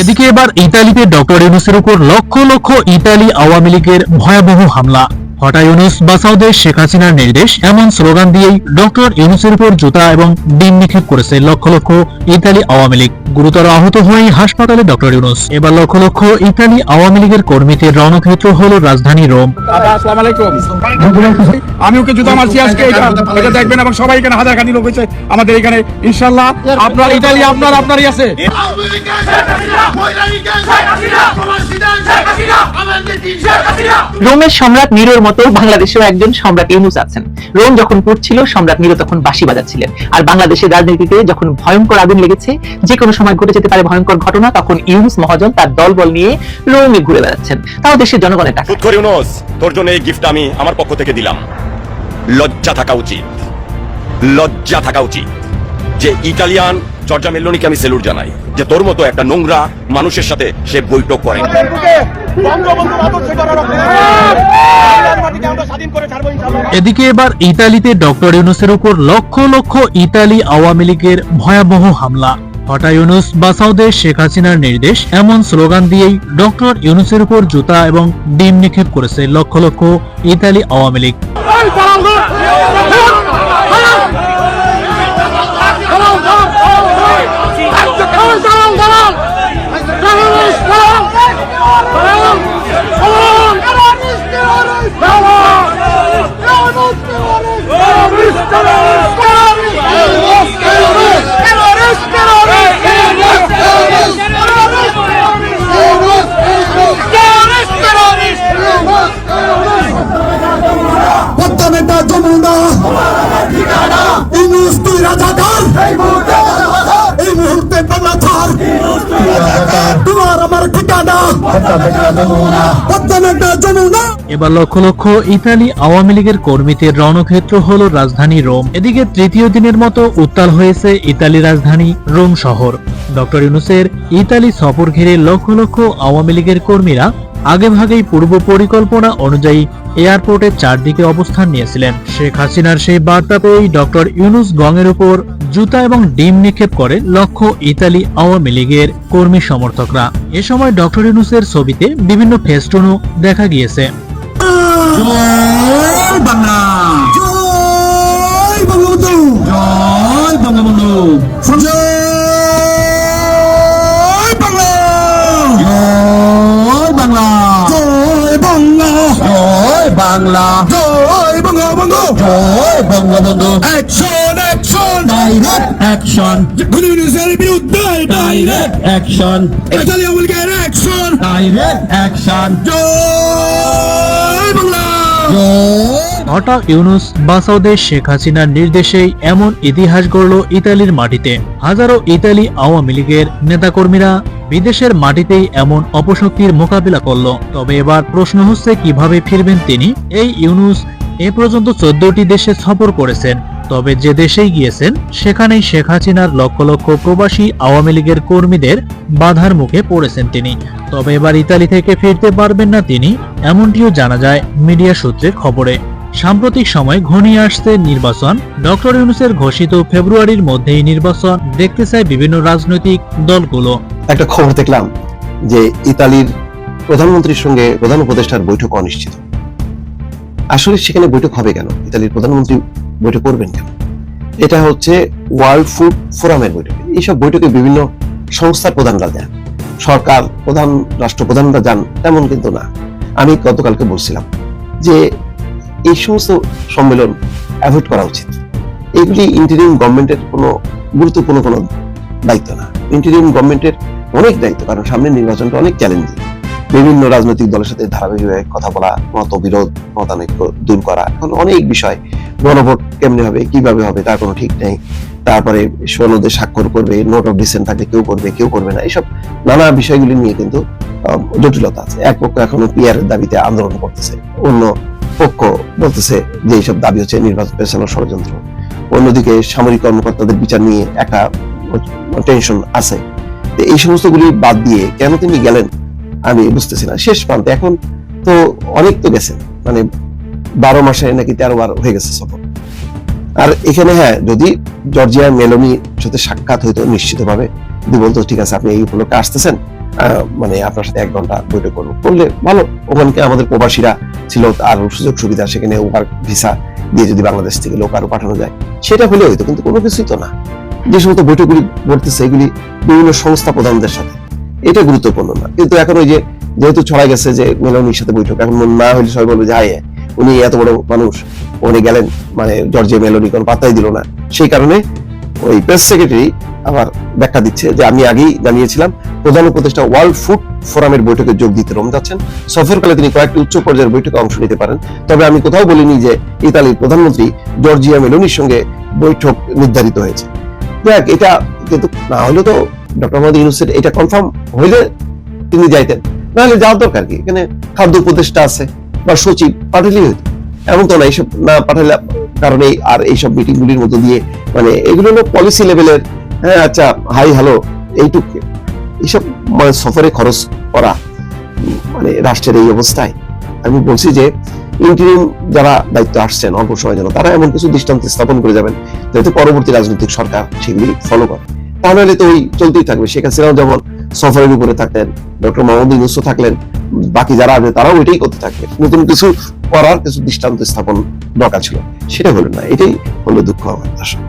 এদিকে এবার ইতালিতে ডক্টর ইউনুসের উপর লক্ষ লক্ষ ইতালি আওয়ামী লীগের ভয়াবহ হামলা। হঠাৎ ইউনুস বাসাউদের শেখ হাসিনার নির্দেশ, এমন স্লোগান দিয়েই ডক্টর ইউনুসের উপর জুতা এবং ডিম নিক্ষেপ করেছে লক্ষ লক্ষ ইতালি আওয়ামী লীগ। গুরুতর আহত হয়ে হাসপাতালে ডক্টর ইউনুস। এবার লক্ষ লক্ষ ইতালি আওয়ামী লীগের কর্মীদের রণক্ষেত্র হল রাজধানী রোম। দাদা আসসালামু আলাইকুম। আমি ওকে জুতা মারছি আজকে এটা দেখবেন এবং সবাই এখানে হাজার খানি লোক হয়েছে আমাদের এখানে। ইনশাল্লাহ আপনার ইতালি আপনার আপনারই আছে। রোমের সম্রাট নিরোর মতো বাংলাদেশেও একজন সম্রাট ইউনুস আছেন। রোম যখন পড়ছিল সম্রাট নিরো তখন বাঁশি বাজাচ্ছিলেন। আর বাংলাদেশের রাজনীতিতে যখন ভয়ঙ্কর আগুন লেগেছে যে কোনো সময় ঘটে যেতে পারে ভয়ঙ্কর ঘটনা তখন ইউনুস মহাজন তার দলবল নিয়ে রোমে ঘুরে বেড়াচ্ছেন। তাও দেশের জনগণের টাকা। ইউনুস তোর জন্য এই গিফট আমি আমার পক্ষ থেকে দিলাম। লজ্জা থাকা উচিত। লজ্জা থাকা উচিত। যে ইটালিয়ান জর্জা মেলোনিকে আমি সেলুট জানাই যে তোর মতো একটা নোংরা মানুষের সাথে সে বৈঠক করে। এদিকে এবার ইতালিতে ডক্টর ইউনুসের উপর লক্ষ লক্ষ ইতালি আওয়ামী লীগের ভয়াবহ হামলা। হঠাৎ ইউনুস বাসাউদের শেখ হাসিনার নির্দেশ এমন স্লোগান দিয়েই ডক্টর ইউনুসের উপর জুতা এবং ডিম নিক্ষেপ করেছে লক্ষ লক্ষ ইতালি আওয়ামী লীগ এবার লক্ষ লক্ষ ইতালি আওয়ামী লীগের কর্মীদের রণক্ষেত্র হল রাজধানী রোম। এদিকে তৃতীয় দিনের মতো উত্তাল হয়েছে ইতালি রাজধানী রোম শহর। ডক্টর ইউনুসের ইতালি সফর ঘিরে লক্ষ লক্ষ আওয়ামী লীগের কর্মীরা আগেভাগেই পূর্ব পরিকল্পনা অনুযায়ী এয়ারপোর্টের চারদিকে অবস্থান নিয়েছিলেন। শেখ হাসিনার সেই বার্তা পেয়েই ডক্টর ইউনুস গঙের উপর জুতা এবং ডিম নিক্ষেপ করে লক্ষ্য ইতালি আওয়ামী লীগের কর্মী সমর্থকরা। এ সময় ডক্টর ইউনুসের ছবিতে বিভিন্ন ফেস্টুনও দেখা গিয়েছে। বাংলা। জয় বঙ্গবন্ধু জয় Bangabandhu action action direct action কমিউনিস্টের বিরুদ্ধে ডাইরেক্ট অ্যাকশন ইতালি আমলকের অ্যাকশন ডাইরেক্ট অ্যাকশন জয় বাংলা জয় হঠাৎ ইউনুস বাসাউদের শেখ হাসিনার নির্দেশেই এমন ইতিহাস গড়ল ইতালির মাটিতে। হাজারো ইতালি আওয়ামী লীগের নেতাকর্মীরা বিদেশের মাটিতেই এমন অপশক্তির মোকাবিলা করল। তবে এবার প্রশ্ন হচ্ছে, কীভাবে ফিরবেন তিনি? এই ইউনুস এ পর্যন্ত চোদ্দটি দেশে সফর করেছেন, তবে যে দেশেই গিয়েছেন, সেখানেই শেখ হাসিনার লক্ষ লক্ষ প্রবাসী আওয়ামী লীগের কর্মীদের বাধার মুখে পড়েছেন তিনি। তবে এবার ইতালি থেকে ফিরতে পারবেন না তিনি, এমনটিও জানা যায় মিডিয়া সূত্রে খবরে। সাম্প্রতিক সময় ঘনিয়ে আসছে নির্বাচন। ডক্টর ইউনুসের ঘোষিত ফেব্রুয়ারির মধ্যেই নির্বাচন দেখতে চায় বিভিন্ন রাজনৈতিক দলগুলো। একটা খবর দেখলাম যে ইতালির প্রধানমন্ত্রীর সঙ্গে প্রধান উপদেষ্টার বৈঠক অনিশ্চিত। আসলে সেখানে বৈঠক হবে কেন? ইতালির প্রধানমন্ত্রী বৈঠক করবেন কেন? এটা হচ্ছে ওয়ার্ল্ড ফুড ফোরামের বৈঠক। এইসব বৈঠকে বিভিন্ন সংস্থার প্রধানরা যান। সরকার, প্রধান রাষ্ট্রপ্রধানরা যান, তেমন কিন্তু না। আমি গতকালকে বলছিলাম যে এই সমস্ত সম্মেলন অ্যাভয়েড করা উচিত। এগুলি ইন্টারিম গভর্নমেন্টের কোনো গুরুত্বপূর্ণ কোনো দায়িত্ব না। ইন্টারিম গভর্নমেন্টের অনেক দায়িত্ব, কারণ সামনের নির্বাচনটা অনেক চ্যালেঞ্জিং বিভিন্ন রাজনৈতিক দলের সাথে ধারাবাহিকভাবে কথা বলা মতবিরোধ মতানৈক্য দূর করা, এখন অনেক বিষয়। গণভোট কেমনে হবে, কীভাবে হবে, তার কোনো ঠিক নেই। তারপরে সনদে স্বাক্ষর করবে নোট অফ ডিসেন্ট থাকলে কেউ করবে কেউ করবে না, এসব নানা বিষয়গুলি নিয়ে কিন্তু জটিলতা আছে। এক পক্ষ এখনও পিয়ার দাবিতে আন্দোলন করতেছে, অন্য পক্ষ বলতেছে যে এইসব দাবি হচ্ছে নির্বাচন পেছানোর ষড়যন্ত্র। অন্যদিকে সামরিক কর্মকর্তাদের বিচার নিয়ে একটা টেনশন আছে। এই সমস্তগুলি বাদ দিয়ে কেন তিনি গেলেন আমি বুঝতেছি না। শেষ প্রান্তে এখন তো অনেক তো গেছেন মানে বারো মাসে নাকি তেরো বার হয়ে গেছে সফর। আর এখানে হ্যাঁ যদি জর্জিয়া মেলোনির সাথে সাক্ষাৎ হইতো নিশ্চিতভাবে যদি বলতো ঠিক আছে, আপনি এই উপলক্ষে আসতেছেন মানে আপনার সাথে এক ঘণ্টা বৈঠক করব। করলে ভালো ওখানকে আমাদের প্রবাসীরা ছিল আরও সুযোগ সুবিধা, সেখানে ওয়ার্ক ভিসা দিয়ে যদি বাংলাদেশ থেকে লোক আরও পাঠানো যায়, সেটা হলে হইতো, কিন্তু কোনো কিছুই তো না। যে সমস্ত বৈঠকগুলি ঘটতেছে, এগুলি বিভিন্ন সংস্থা প্রধানদের সাথে। এটা গুরুত্বপূর্ণ না। কিন্তু এখন ওই যেহেতু ছড়াই গেছে যে মেলনির সাথে বৈঠক, এখন না হলে সবাই বলবে যে হায় উনি এত বড় মানুষ, উনি গেলেন মানে জর্জিয়া মেলনি কোনো পাত্তাই দিল না। সেই কারণে ওই প্রেস সেক্রেটারি আবার ব্যাখ্যা দিচ্ছে যে, আমি আগেই জানিয়েছিলাম, প্রধান উপদেষ্টা ওয়ার্ল্ড ফুড ফোরামের বৈঠকে যোগ দিতে রোম যাচ্ছেন। সফরকালে তিনি কয়েকটি উচ্চ পর্যায়ের বৈঠকে অংশ নিতে পারেন। তবে আমি কোথাও বলিনি যে ইতালির প্রধানমন্ত্রী জর্জিয়া মেলোনির সঙ্গে বৈঠক নির্ধারিত হয়েছে। দেখ, এটা কিন্তু না হলে তো ডক্টর মোহাম্মদ ইউনুসের এটা কনফার্ম হইলে তিনি যাইতেন। নাহলে যাওয়ার দরকার কি? এখানে খাদ্য উপদেষ্টা আছে বা সচিব পাঠালেই হইতো। এমন তো না, এইসব না পাঠালে কারণে আর এইসব মিটিং গুলির মধ্যে দিয়ে মানে এগুলো হলো পলিসি লেভেলের হ্যাঁ আচ্ছা হাই হ্যালো এইটুকু। এইসব মানে সফরে খরচ করা মানে রাষ্ট্রের এই অবস্থায়। আমি বলছি যে ইন্টারিম যারা দায়িত্ব আসছেন, অল্প সময় যেন তারা এমন কিছু দৃষ্টান্ত স্থাপন করে যাবেন যাতে পরবর্তী রাজনৈতিক সরকার সেগুলি ফলো করে। তাহলে তো ওই চলতেই থাকবে। শেখ হাসিনাও যেমন সফরের উপরে থাকতেন ডক্টর মোহাম্মদ ইউনুস থাকলেন, বাকি যারা আছে তারাও এটাই করতে থাকবে। নতুন কিছু করার কিছু দৃষ্টান্ত স্থাপন দরকার ছিল। সেটা হলো না, এটাই হলো দুঃখ আমার আসলে